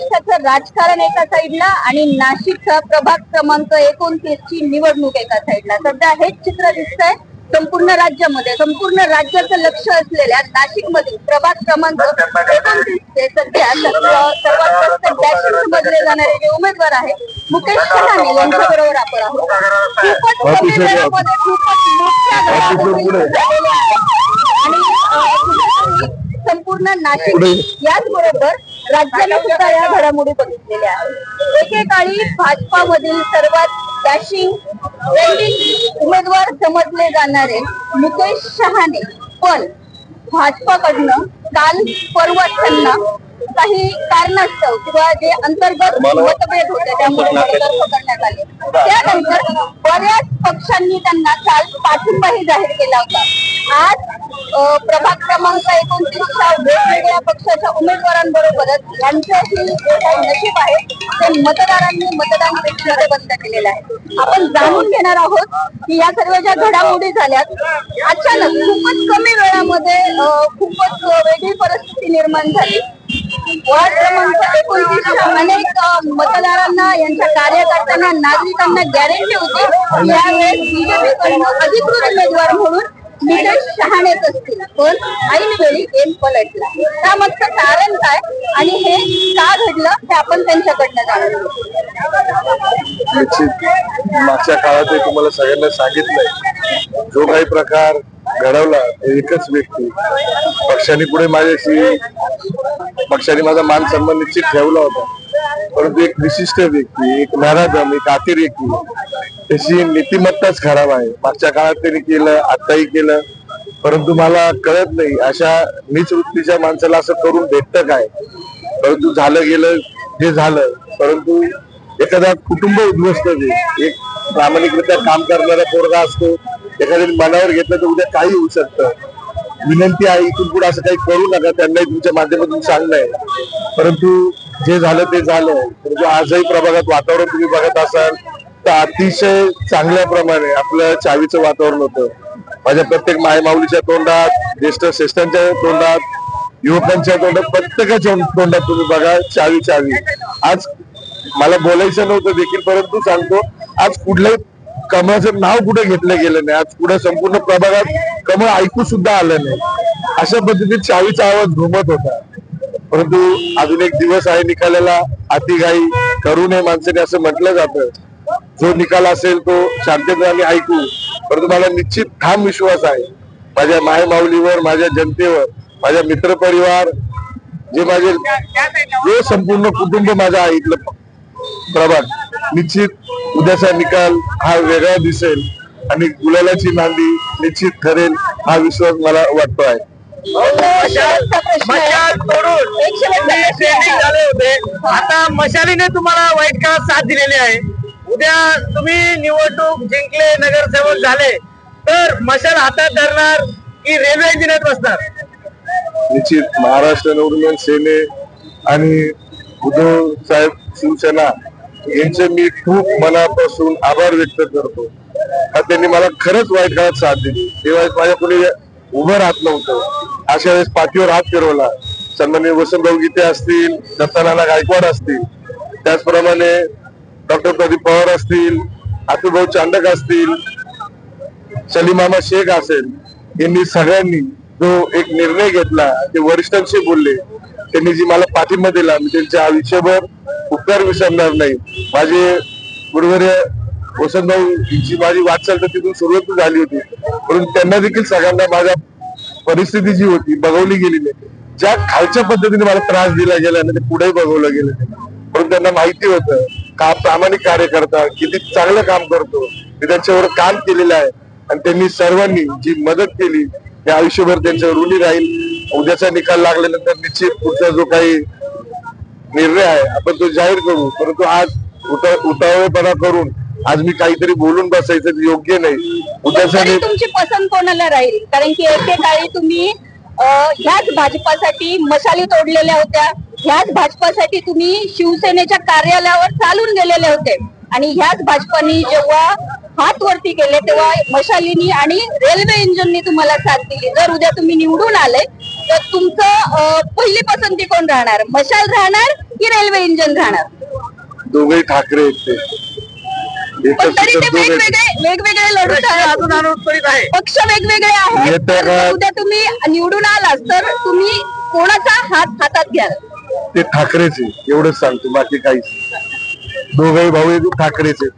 महाराष्ट्राचं राजकारण एका साईडला आणि नाशिकचा प्रभाग क्रमांक एकोणतीस ची निवडणूक एका साईडला सध्या हेच चित्र दिसतंय संपूर्ण राज्यामध्ये संपूर्ण राज्याचं लक्ष असलेल्या नाशिक मधील प्रभाग क्रमांक एकोणतीस सध्या सर्व- सर्वात जास्त डॅशिंग समजले जाणारे जे उमेदवार आहेत मुकेश शहाणे यांच्या बरोबर आपण आहोत खूपच कमी वेळामध्ये मोठ्या. आणि संपूर्ण नाशिक. याचबरोबर राज्याने सुद्धा या घडामोडी बघितलेल्या आहेत. एकेकाळी भाजपामधील सर्वात डॅशिंग ट्रेंडिंग उमेदवार समजले जाणारे मुकेश शहाणे पण भाजपाकडनं काल परवा त्यांना काही कारणास्तव किंवा जे अंतर्गत मतभेद होते त्यामुळे बडतर्फ करण्यात आले. त्यानंतर बऱ्याच पक्षांनी त्यांना काल पाठिंबाही जाहीर केला होता. आज प्रभाग क्रमांक एकोणतीसच्या वेगवेगळ्या पक्षाच्या उमेदवारांबरोबरच यांच्याशी जे काही नशीब आहे ते मतदारांनी मतदान पेटीमध्ये बंद केलेलं आहे. आपण जाणून घेणार आहोत की या सर्व ज्या घडामोडी झाल्यात अचानक खूपच कमी वेळामध्ये खूपच वेगळी परिस्थिती निर्माण झाली. वार्ड क्रमांक एकोणतीसच्या अनेक मतदारांना यांच्या कार्यकर्त्यांना नागरिकांना गॅरंटी होती. यावेळेस बीजेपी कडनं अधिकृत उमेदवार म्हणून निलेश शहाणेच असतील. पण ऐनवेळी गेम पलटला. त्यामागचं कारण काय? आणि हे का घडलं? हे आपण त्यांच्याकडनं जाणून मागच्या काळात तुम्हाला सगळ्यांना सांगितलंय. जो काही प्रकार घडवला एकच व्यक्ती. पक्षाने पुढे माझ्याशी पक्षाने माझा मान सन्मान निश्चित ठेवला होता. परंतु एक विशिष्ट व्यक्ती एक नराधम एक अतिरेकी त्याची नीतिमत्ताच खराब आहे. मागच्या काळात त्यांनी केलं आताही केलं. परंतु मला कळत नाही अशा नीच वृत्तीच्या माणसाला असं करून भेटतं काय? परंतु झालं गेलं जे झालं. परंतु एखादा कुटुंब उद्ध्वस्त एक प्रामाणिकरित्या काम करणारा पोरगा असतो एखाद्याने मनावर घेतलं तर उद्या काही होऊ शकतं. विनंती आहे इथून पुढे असं काही करू नका त्यांनाही तुमच्या माध्यमातून सांगणं आहे. परंतु जे झालं ते झालं. परंतु आजही प्रभागात वातावरण तुम्ही बघत असाल तर अतिशय चांगल्या प्रमाणे आपलं चावीचं वातावरण होतं. माझ्या प्रत्येक मायमाऊलीच्या तोंडात ज्येष्ठ श्रेष्ठांच्या तोंडात युवकांच्या तोंडात प्रत्येकाच्या तोंडात तुम्ही बघा चावी चावी. आज मला बोलायचं नव्हतं देखील परंतु सांगतो आज कुठल्याही कमळाचं नाव कुठे घेतलं गेलं नाही. आज पुढे संपूर्ण प्रभागात कमळ ऐकू सुद्धा आलं नाही. अशा पद्धतीत चावीचा आवाज घुमत होता. परंतु अजून एक दिवस आहे निकालाला. अतिघाई करू नये माणसाने असं म्हटलं जातं. जो निकाल असेल तो शांततेने ऐकू. परंतु मला निश्चित ठाम विश्वास आहे. माझ्या माय माऊलीवर माझ्या जनतेवर माझ्या मित्रपरिवार जे माझे जो संपूर्ण कुटुंब माझ्या आहे इथलं प्रभाग. निश्चित उद्याचा निकाल हा वेगळा दिसेल आणि गुलालाची नांदी निश्चित ठरेल हा विश्वास मला वाटतो आहे. आता मशालीने तुम्हाला वाईट काळात साथ दिलेली आहे. उद्या तुम्ही निवडणूक जिंकले नगरसेवक झाले तर मशाल हातात धरणार की रेल्वे इंजिनात बसणार? निश्चित महाराष्ट्र नवनिर्माण सेने आणि उद्धव साहेब शिवसेना यांचे मी खूप मनापासून आभार व्यक्त करतो. त्यांनी मला खरंच वाईट काळात साथ दिली. तेव्हा माझ्या कोणी उभं राहत नव्हतं. अशा वेळेस पाठीवर हात फिरवला. सन्माननीय वसंतराव गीते असतील दत्तानाना गायकवाड असतील त्याचप्रमाणे डॉक्टर प्रदीप पवार असतील अतुलभाऊ चांडक असतील सलीमामा शेख असेल यांनी सगळ्यांनी जो एक निर्णय घेतला ते वरिष्ठांशी बोलले. त्यांनी जी मला पाठिंबा दिला मी त्यांच्या आयुष्यभर उपकार विसरणार नाही. माझे गुरुवर्य वसंतभाऊ जी माझी वाटचाल तर तिथून सुरुवात झाली होती. परंतु त्यांना देखील सगळ्यांना माझ्या परिस्थिती जी होती बघवली गेली नाही. ज्या खालच्या पद्धतीने मला त्रास दिला गेला ना ते पुढे बघवलं गेलं नाही. परंतु त्यांना माहिती होतं का प्रामाणिक कार्यकर्ता किती चांगलं काम करतो मी त्यांच्यावर काम केलेलं आहे. आणि त्यांनी सर्वांनी जी मदत केली ते आयुष्यभर त्यांच्या ऋणी राहील. उद्याचा निकाल लागल्यानंतर निश्चित पुढचा जो काही निर्णय आहे. आपण तो जाहीर करू. परंतु आज उता उतावळेपणा करून आज मी काहीतरी बोलून बसायचं योग्य नाही. उद्याचा तुमची पसंत कोणाला राहील? कारण की एकेकाळी तुम्ही ह्याच भाजपासाठी मशाली तोडलेल्या होत्या. ह्याच भाजपासाठी तुम्ही शिवसेनेच्या कार्यालयावर चालून गेलेले होते. आणि ह्याच भाजपानी जेव्हा हात वरती केले तेव्हा मशालीनी आणि रेल्वे इंजिननी तुम्हाला साथ दिली. जर उद्या तुम्ही निवडून आले तर तुमचं पहिली पसंती कोण राहणार? मशाल राहणार की रेल्वे इंजन राहणार? दोघेही ठाकरे पण तरी ते दोघे वेगवेगळे वेगवेगळे लढत आहे. पक्ष वेगवेगळे आहेत. तर उद्या तुम्ही निवडून आलात तर तुम्ही कोणाचा हात हातात घ्याल? ते ठाकरेचे एवढंच सांगतो बाकी काहीच नाही. दोघेही भाऊ ठाकरेचे.